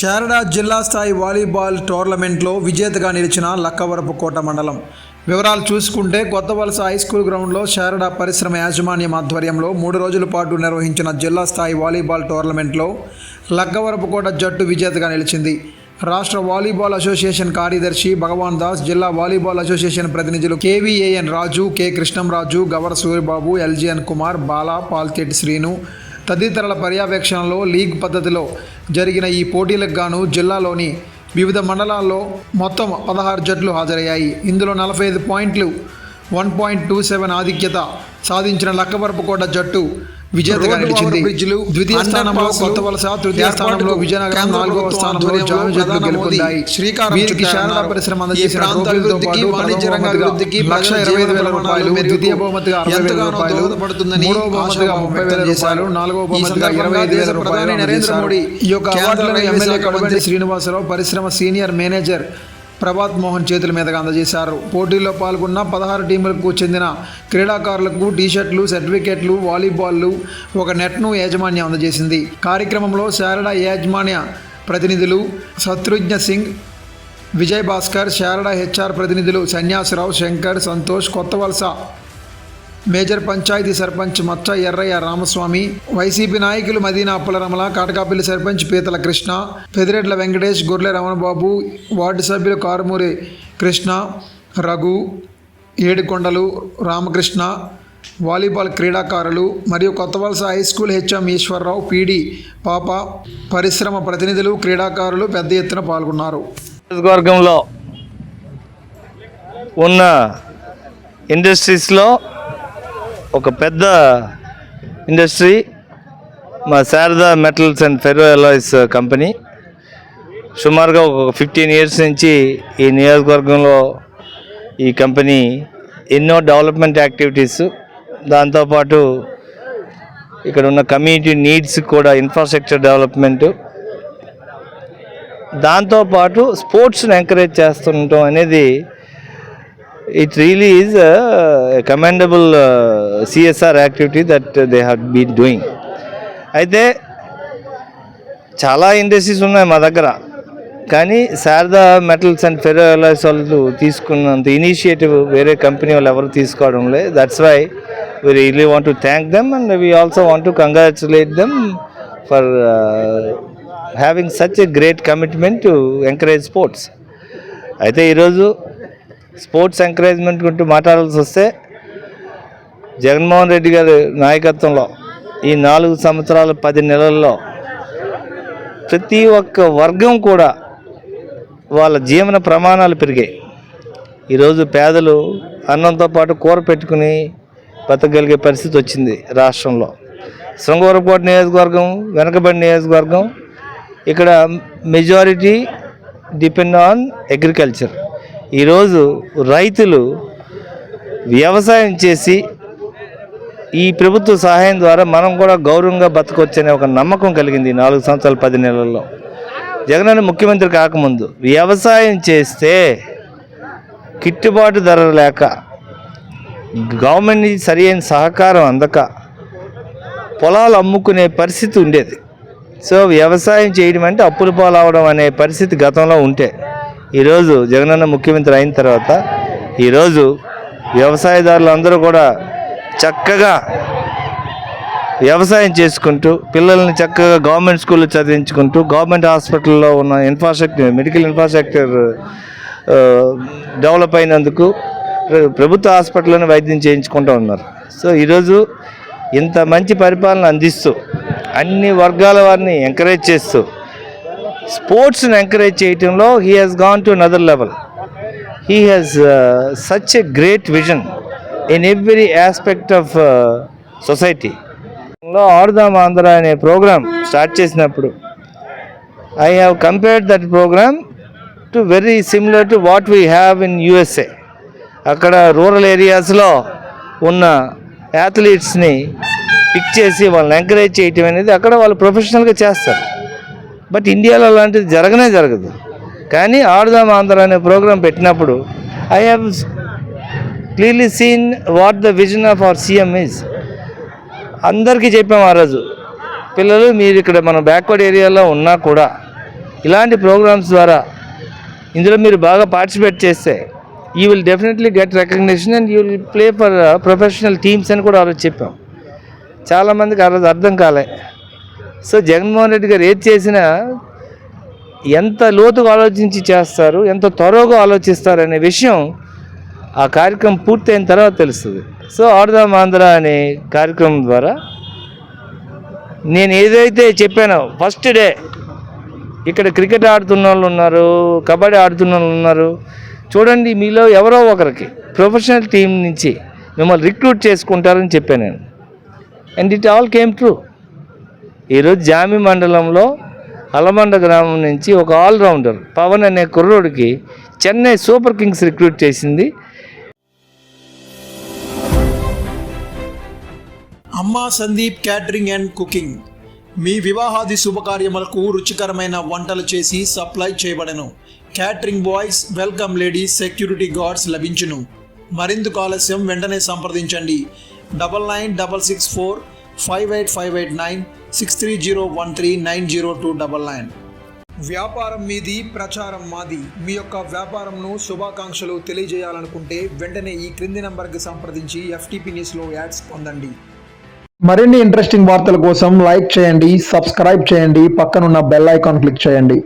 శారదా జిల్లా స్థాయి వాలీబాల్ టోర్నమెంట్లో విజేతగా నిలిచిన లక్కవరపుకోట మండలం. వివరాలు చూసుకుంటే కొత్త వలస హై స్కూల్ గ్రౌండ్లో శారదా పరిశ్రమ యాజమాన్యం ఆధ్వర్యంలో మూడు రోజుల పాటు నిర్వహించిన జిల్లా స్థాయి వాలీబాల్ టోర్నమెంట్లో లక్కవరపుకోట జట్టు విజేతగా నిలిచింది. రాష్ట్ర వాలీబాల్ అసోసియేషన్ కార్యదర్శి భగవాన్ దాస్ జిల్లా వాలీబాల్ అసోసియేషన్ ప్రతినిధులు KVAN Raju K Krishnamraju Gavara Suryababu LGN Kumar Bala Paltheti Srinu తదితరుల పర్యవేక్షణలో లీగ్ పద్ధతిలో జరిగిన ఈ పోటీలకు గాను జిల్లాలోని వివిధ మండలాల్లో మొత్తం పదహారు జట్లు హాజరయ్యాయి. ఇందులో నలభై ఐదు పాయింట్లు వన్ పాయింట్ టూ సెవెన్ ఆధిక్యత సాధించిన లక్కవరపుకోట జట్టు విజేతగా నిలిచింది బ్రిడ్జ్లు ద్వితీయ స్థానంలో కొత్త వలస తృతీయ స్థానంలో విజయనగరం నాలుగవ స్థానంలో జామి జట్లు గెలుపొందాయి శ్రీకారం శారదా. పరిశ్రమ అందజేసిన ట్రోఫీలతో పాటు వాణిజ్య రంగ అభివృద్ధికి, లక్ష ఇరవై ఐదు వేల రూపాయలు ద్వితీయ బహుమతిగా అరవై వేల రూపాయలు మూడవ బహుమతిగా ముప్పై వేల రూపాయలు ఈ బహుమతిగా ఇరవై ఐదు వేల రూపాయలు నరేంద్ర. మోడీ, ఈ యొక్క అవార్డులను ఎమ్మెల్యే శ్రీనివాసరావు పరిశ్రమ సీనియర్ మేనేజర్ ప్రభాత్ మోహన్ చేతుల మీదుగా అందజేశారు. పోటీల్లో పాల్గొన్న పదహారు టీములకు చెందిన క్రీడాకారులకు టీషర్ట్లు సర్టిఫికెట్లు వాలీబాల్లు ఒక నెట్ను యాజమాన్యం అందజేసింది. కార్యక్రమంలో శారడా యాజమాన్య ప్రతినిధులు శత్రుఘ్న సింగ్ విజయ్ భాస్కర్ శారడా హెచ్ఆర్ ప్రతినిధులు సన్యాసరావు శంకర్ సంతోష్ కొత్త వలస మేజర్ పంచాయతీ సర్పంచ్ మచ్చ ఎర్రయ్య రామస్వామి వైసీపీ నాయకులు మదీనా అప్పలరమల కాటకాపల్లి సర్పంచ్ పీతల కృష్ణ పెదిరెడ్ల వెంకటేష్ గొర్రె రమణబాబు వార్డు సభ్యులు కారుమూరి కృష్ణ రఘు ఏడుకొండలు రామకృష్ణ వాలీబాల్ క్రీడాకారులు మరియు Kothavalasa high school HM Eswararao PD Papa పరిశ్రమ ప్రతినిధులు క్రీడాకారులు పెద్ద ఎత్తున పాల్గొన్నారు. నియోజకవర్గంలో ఉన్న ఇండస్ట్రీస్లో ఒక పెద్ద ఇండస్ట్రీ మా Sharada metals and ferro alloys company. సుమారుగా ఒక ఫిఫ్టీన్ ఇయర్స్ నుంచి ఈ నియోజకవర్గంలో ఈ కంపెనీ ఎన్నో డెవలప్మెంట్ యాక్టివిటీస్ దాంతోపాటు ఇక్కడ ఉన్న కమ్యూనిటీ నీడ్స్ కూడా ఇన్ఫ్రాస్ట్రక్చర్ డెవలప్మెంటు. దాంతోపాటు స్పోర్ట్స్ని ఎంకరేజ్ చేస్తుండటం అనేది it really is commendable CSR activity that they have been doing అయితే చాలా ఇండస్ట్రీస్ ఉన్నాయి మా దగ్గర. కానీ శారదా మెటల్స్ అండ్ ఫెరో వాళ్ళు తీసుకున్నంత ఇనిషియేటివ్ వేరే కంపెనీ వాళ్ళు ఎవరు తీసుకోవడం లేదు. That's why we really want to thank them and we also want to congratulate them for having such a great commitment to encourage sports అయితే ఈరోజు స్పోర్ట్స్ ఎంకరేజ్మెంట్ గురించి మాట్లాడాల్సి వస్తే జగన్మోహన్ రెడ్డి గారి నాయకత్వంలో ఈ నాలుగు సంవత్సరాల పది నెలల్లో ప్రతి ఒక్క వర్గం కూడా వాళ్ళ జీవన ప్రమాణాలు పెరిగాయి. ఈరోజు పేదలు అన్నంతో పాటు కూర పెట్టుకుని బతకగలిగే పరిస్థితి వచ్చింది రాష్ట్రంలో. శృంగవరకోట నియోజకవర్గం వెనకబడి నియోజకవర్గం ఇక్కడ మెజారిటీ డిపెండ్ ఆన్ అగ్రికల్చర్ ఈరోజు రైతులు వ్యవసాయం చేసి ఈ ప్రభుత్వ సహాయం ద్వారా మనం కూడా గౌరవంగా బతకొచ్చనే ఒక నమ్మకం కలిగింది నాలుగు సంవత్సరాలు పది నెలల్లో. జగనన్న ముఖ్యమంత్రి కాకముందు వ్యవసాయం చేస్తే గిట్టుబాటు ధర లేక గవర్నమెంట్ సరి అయిన సహకారం అందక పొలాలు అమ్ముకునే పరిస్థితి ఉండేది. సో వ్యవసాయం చేయడం అంటే అప్పుల పాలవడం అనే పరిస్థితి గతంలో ఉంటే. ఈరోజు జగనన్న ముఖ్యమంత్రి అయిన తర్వాత ఈరోజు వ్యవసాయదారులు అందరూ కూడా చక్కగా వ్యవసాయం చేసుకుంటూ పిల్లల్ని చక్కగా గవర్నమెంట్ స్కూల్లో చదివించుకుంటూ గవర్నమెంట్ హాస్పిటల్లో ఉన్న ఇన్ఫ్రాస్ట్రక్చర్ మెడికల్ ఇన్ఫ్రాస్ట్రక్చర్ డెవలప్ అయినందుకు ప్రభుత్వ హాస్పిటల్లోనే వైద్యం చేయించుకుంటూ ఉన్నారు. సో ఈరోజు ఇంత మంచి పరిపాలన అందిస్తూ అన్ని వర్గాల వారిని ఎంకరేజ్ చేస్తూ స్పోర్ట్స్ని ఎంకరేజ్ చేయటంలో he has gone to another level he has such a great vision in every aspect of society లో ఆడుదాం ఆంధ్ర అనే ప్రోగ్రామ్ స్టార్ట్ చేసినప్పుడు I have compared that program to very similar to what we have in USA అక్కడ rural ఏరియాస్లో ఉన్న యాథ్లీట్స్ని pick చేసి వాళ్ళని encourage చేయటం అనేది అక్కడ వాళ్ళు ప్రొఫెషనల్గా చేస్తారు. బట్ ఇండియాలో అలాంటిది జరగనే జరగదు. కానీ ఆడుదాం ఆంధ్ర అనే ప్రోగ్రాం పెట్టినప్పుడు I have clearly seen what the vision of our CM is అందరికీ చెప్పాము ఆ రోజు పిల్లలు మీరు ఇక్కడ మన బ్యాక్వర్డ్ ఏరియాలో ఉన్నా కూడా ఇలాంటి ప్రోగ్రామ్స్ ద్వారా ఇందులో మీరు బాగా పార్టిసిపేట్ చేస్తే you will definitely get recognition and you will play for professional teams అని కూడా ఆ రోజు చెప్పాం. చాలామందికి ఆ రోజు అర్థం కాలే. సో జగన్మోహన్ రెడ్డి గారు ఏది చేసినా ఎంత లోతుగా ఆలోచించి చేస్తారు ఎంత త్వరగా ఆలోచిస్తారు అనే విషయం ఆ కార్యక్రమం పూర్తయిన తర్వాత తెలుస్తుంది. సో ఆడదాం ఆంధ్ర అనే కార్యక్రమం ద్వారా నేను ఏదైతే చెప్పానో ఫస్ట్ డే ఇక్కడ క్రికెట్ ఆడుతున్న వాళ్ళు ఉన్నారు కబడ్డీ ఆడుతున్న వాళ్ళు ఉన్నారు. చూడండి మీలో ఎవరో ఒకరికి ప్రొఫెషనల్ టీం నుంచి మిమ్మల్ని రిక్రూట్ చేసుకుంటారని చెప్పాను నేను. And it all came true ఈరోజు జామి మండలంలో అలమండ గ్రామం నుంచి ఒక ఆల్రౌండర్ పవన్ అనే కుర్రోడికి చెన్నై సూపర్ కింగ్స్ రిక్రూట్ చేసింది. అమ్మా సందీప్ క్యాటరింగ్ అండ్ కుకింగ్. మీ వివాహాది శుభకార్యములకు రుచికరమైన వంటలు చేసి supply చేయబడను. Catering boys welcome ladies security guards లభించును. మరిందుకు ఆలస్యం వెంటనే సంప్రదించండి. Double nine double six four five eight five eight nine six three zero one three nine zero two double nine. వ్యాపారం మీది ప్రచారం మాది. మీ యొక్క వ్యాపారంను శుభాకాంక్షలు తెలియజేయాలనుకుంటే వెంటనే ఈ క్రింది నంబర్కి సంప్రదించి ఎఫ్టీపీ న్యూస్లో యాడ్స్ పొందండి. మరిన్ని ఇంట్రెస్టింగ్ వార్తల కోసం లైక్ చేయండి సబ్స్క్రైబ్ చేయండి పక్కనున్న బెల్ ఐకాన్ క్లిక్ చేయండి.